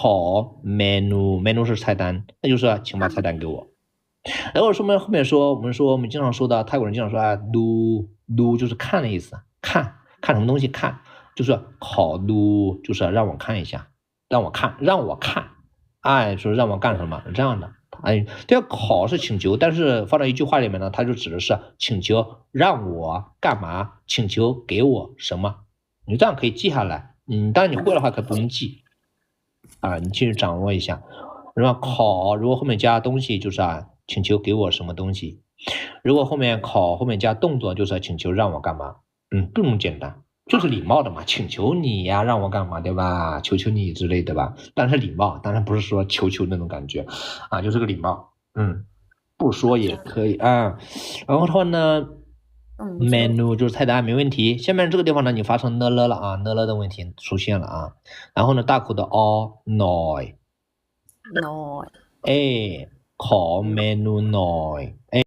考 menu，menu 是菜单，那就是请把菜单给我。然后说明后面说，我们说我们经常说的泰国人经常说啊，lu lu 就是看的意思，看看什么东西看，就是考 lu 就是让我看一下，让我看，让我看，哎，说让我干什么这样的，哎，这个考是请求，但是放在一句话里面呢，它就指的是请求让我干嘛，请求给我什么，你这样可以记下来，嗯，当然你会的话可不用记，啊，你继续掌握一下，是吧？考如果后面加东西就是啊。请求给我什么东西？如果后面考后面加动作，就是请求让我干嘛？嗯，这么简单，就是礼貌的嘛，请求你呀，让我干嘛，对吧？求求你之类的吧，但是礼貌，当然不是说求求那种感觉啊，就是个礼貌。嗯，不说也可以啊。然后的话呢，menu 就是菜单没问题。下面这个地方呢，你发成呢了了啊，呢了的问题出现了啊。然后呢，大口的哦 n o i n o i 哎，考 menu n o i 哎。